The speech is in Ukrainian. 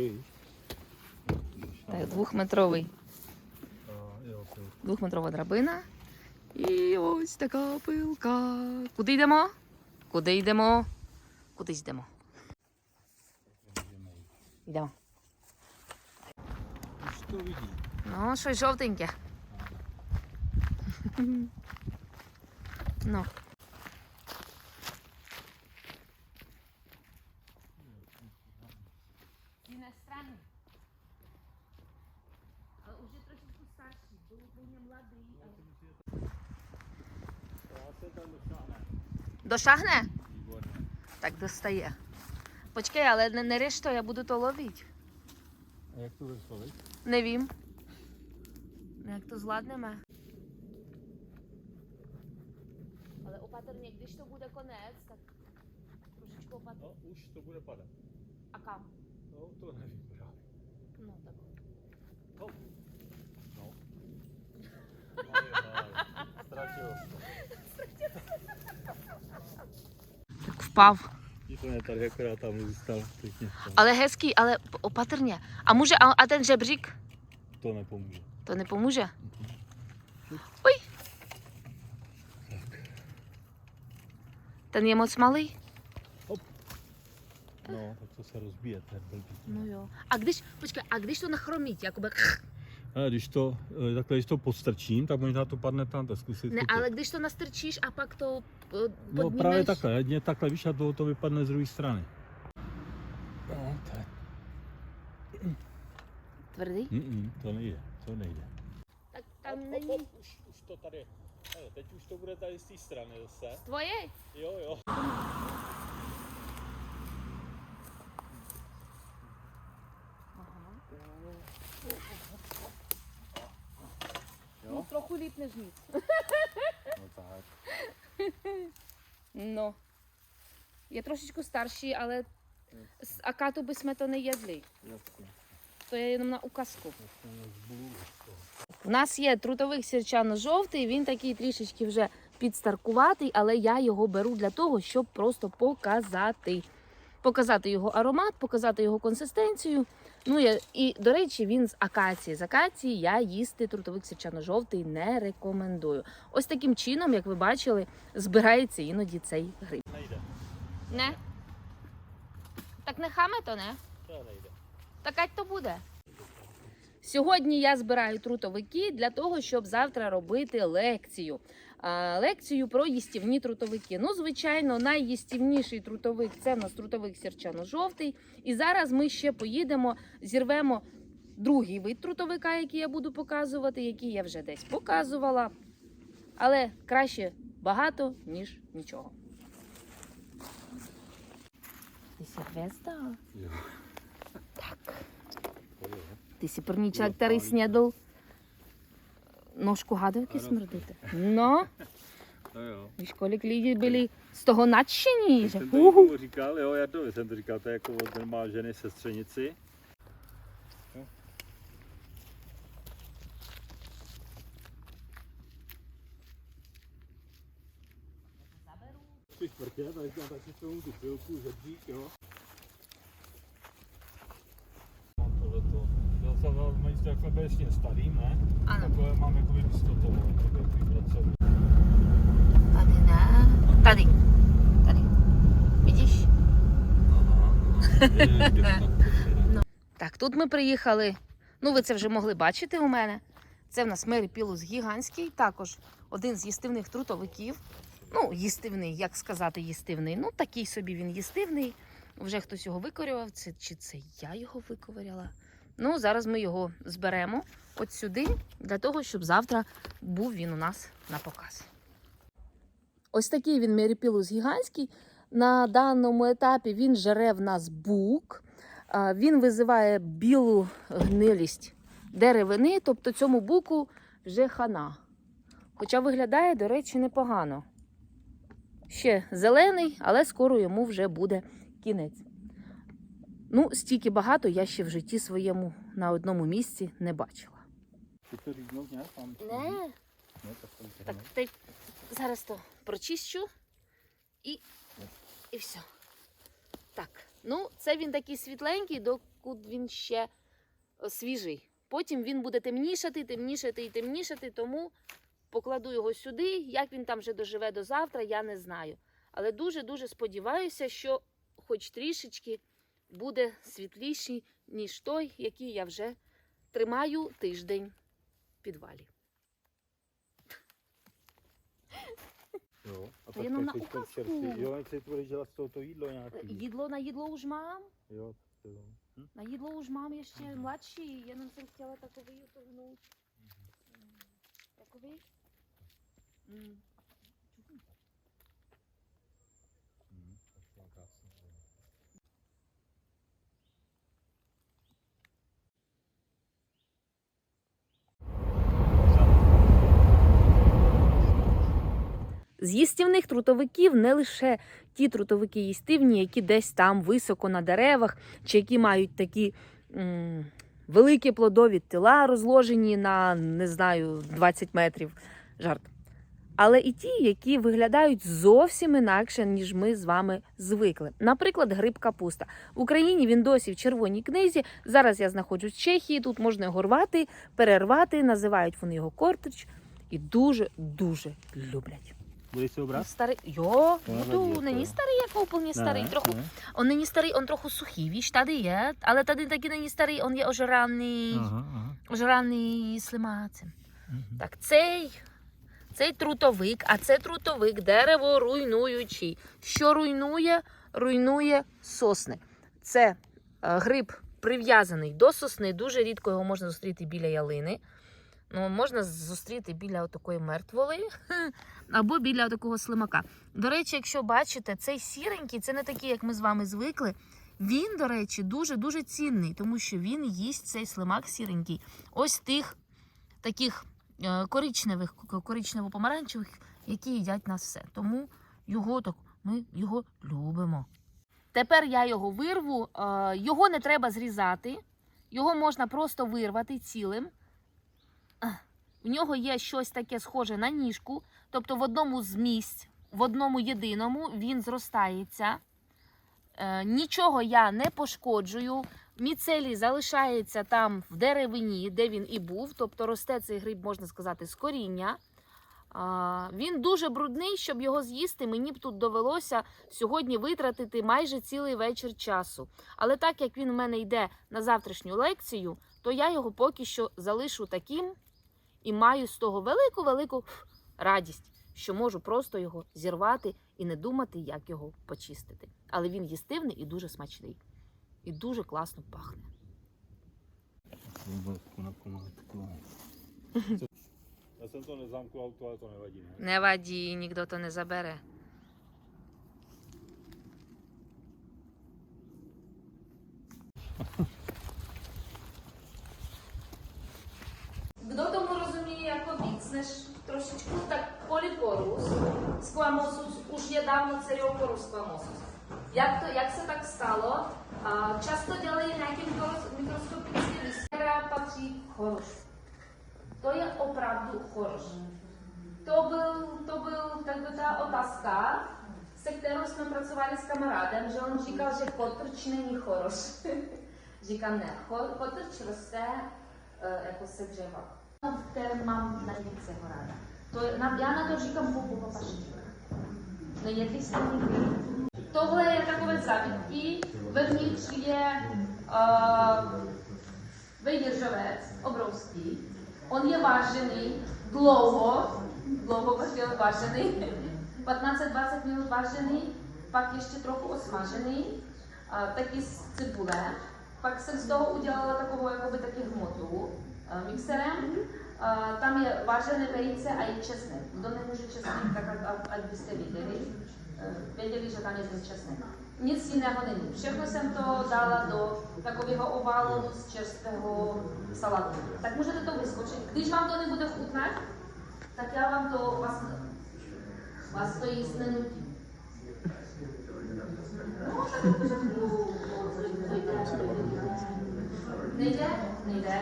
Такий. Так, двохметровий. Двохметрова драбина. І ось така пилка. Куди йдемо? Куди йдемо? Куди йдемо? Йдемо. To. Ну, щось жовтеньке. Ну. Дошагне? Výborně. Так достає. Почекай, але не, не риш то, я буду то ловити. A jak to vyslovit? Не вім. Ну, Як то зладнеме. Але опатрně, když to буде конець, так трошечки опатрně. No, už to bude padat. А кам? No, to nevím právě. Ну, так. No. No. Ajaj, vpav. Tady akorát tam zůstal. Ale hezký, ale opatrně. A může, a, a ten žebřík? To nepomůže. To nepomůže? Mhm. Uj. Tak. Ten je moc malý? No, tak to se rozbije, ten blbý. No jo. A když, počkej, a když to nachromíte, jakoby... Ale když to, eh, takhle, když to podstrčím, tak možná to padne tam, tak zkusit. ne, ale když to nastrčíš a pak to eh, No podnímeš. právě takhle, jedně takhle, víš, a to, to vypadne z druhé strany. No, to, je, Tvrdý? mm, to nejde, to nejde. Tak tam není. už, už to tady, hele, teď už to bude tady z té strany zase. Tvoje? Jo, jo. Ну, nic. No tak. No. Je trošičku starší, ale z akátu bychom to nejedli. Jasně, To je jenom na ukazku. jasně, zbulu. У нас є трутовик сірчано-жовтий, він такий трішечки вже підстаркуватий, але я його беру для того, щоб просто показати. Показати його аромат, показати його консистенцію. Ну і, і до речі, він з акації. З акації я їсти трутовик сірчано-жовтий не рекомендую. Ось таким чином, як ви бачили, збирається іноді цей гриб. Nejde, Не? Так не хаме то не? to nejde. Так ать то буде. Сьогодні я збираю трутовики для того, щоб завтра робити лекцію. Лекцію про їстівні трутовики. Ну, звичайно, найїстівніший трутовик це в нас трутовик сірчано-жовтий. І зараз ми ще поїдемо, зірвемо другий вид трутовика, який я буду показувати, який я вже десь показувала. Але краще багато, ніж нічого. Ти Сильвестр? Так. Ти сі první člověk, který nožku hadovky smrdíte. No, No jo. víš, kolik lidí byli z toho nadšení, že Jsem to uhu. říkal, jo, já to jsem to říkal, to je jako od má ženy sestřenici. Jo. Ty čtvrtě, tak tam taky jsou tu pilku, žebřík, jo. Takhle běžně starý, ne? Ano. Takové mám jakoby místo toho, takové ty. Tady ne. Tady. Tady. Vidíš? Так, тут ми приїхали. Ну, ви це вже могли бачити у мене. Це в нас Меріпілус гігантський, також один з їстивних трутовиків. Ну, їстивний, як сказати, їстивний. Ну, такий собі він їстивний. Вже хтось його викорював. Це, чи це я його виковиряла? Ну, зараз ми його зберемо от сюди, для того, щоб завтра був він у нас на показ. Ось такий він Меріпілус гігантський. На даному етапі він жере в нас бук. Він визиває білу гнилість деревини, тобто цьому буку вже хана. Хоча виглядає, до речі, непогано. Ще зелений, але скоро йому вже буде кінець. Ну, стільки багато я ще в житті своєму на одному місці не бачила. Не, так ти зараз то прочищу і, і все. Так, ну це він такий світленький, до поки він ще е, свіжий. Потім він буде темнішати, темнішати і темнішати, тому покладу його сюди. Як він там вже доживе до завтра, я не знаю. Але дуже-дуже сподіваюся, що хоч трішечки буде світліший, ніж той, який я вже тримаю тиждень в підвалі. Jo. A To jenom na počkej, teď ukázku. čerstvý. Jo, chci tu dělat z tohoto jídlo nějaký. Jídlo na jídlo už mám. Jo, to jo. Hm? Na jídlo už mám ještě mladší, jenom jsem chtěla takový utohnout. Takový? Mm. Hm, tak to je krásný. З їстівних трутовиків не лише ті трутовики їстивні, які десь там високо на деревах, чи які мають такі м, великі плодові тила, розложені на не знаю 20 метрів. Жарт. Але і ті, які виглядають зовсім інакше, ніж ми з вами звикли. Наприклад, гриб капуста. В Україні він досі в червоній книзі. Зараз я знаходжусь в Чехії. Тут можна його рвати, перервати. Називають вони його кортрич і дуже дуже люблять. Si ho? Старий. Йо, буду. starý jako úplně starý. Trochu, Ne? on není starý, on trochu suchý, víš, tady je, ale tady taky není starý, on je ožraný, Aha, aha. ožраний слимацем. Так, цей, цей трутовик, а це трутовик дерево руйнуючий. Що руйнує? Руйнує сосни. Це е, гриб прив'язаний до сосни. Дуже рідко його можна зустріти біля ялини. Ну, можна зустріти біля такої мертволи або біля такого слимака. До речі, якщо бачите, цей сіренький, це не такий, як ми з вами звикли. Він, до речі, дуже-дуже цінний, тому що він їсть цей слимак сіренький. Ось тих таких е, коричневих, коричнево-помаранчевих, які їдять нас все. Тому його так, ми його любимо. Тепер я його вирву. е, Його не треба зрізати, його можна просто вирвати цілим. В нього є щось таке схоже на ніжку, тобто в одному з місць, в одному єдиному він зростається. Е, Нічого я не пошкоджую. Міцелій залишається там в деревині, де він і був, тобто росте цей гриб, можна сказати, з коріння. Він дуже брудний, щоб його з'їсти. Мені б тут довелося сьогодні витратити майже цілий вечір часу. Але так як він у мене йде на завтрашню лекцію, то я його поки що залишу таким і маю з того велику-велику радість, що можу просто його зірвати і не думати, як його почистити. Але він їстивний і дуже смачний. І дуже класно пахне. Vůbec na то не jsem то не. Ne? Не ваді, ніхто то не забере. Tak squamosus už je dávno cereoporus squamosus. Jak, to, jak se tak stalo? Často dělají nějaký mikros- mikroskopický list, která patří k chorošu. To je opravdu choroš. To byl, to byl takhle ta otázka, se kterou jsme pracovali s kamarádem, že on říkal, že kotrč není choroš. Říkám ne, kotrč roste eh, jako se dřeva, kterém mám nejvíce ho ráda. To, je- já na to říkám papaštík. Nejedli jste nikdy? Tohle je takové zavití, vevnitř je uh, vejděržovec, obrovský. On je vážený dlouho, dlouho je vážený, 15-20 minut vážený, pak ještě trochu osmažený, a taky z cibule. Pak jsem z toho udělala takovou jakoby taky hmotu a, mixerem tam je vážené перце, a je чесне. Kdo nemůže може tak ať byste viděli, eh, věděli, že tam je ten czesnego. Nic jiného není. Všechno jsem to dala do takového oválu z čerstvého salátu. Tak můžete to vyskočit. Když vám to nebude chutnat, tak já vám to vás, vás to jíst nenutím. No, tak to Nejde? Nejde.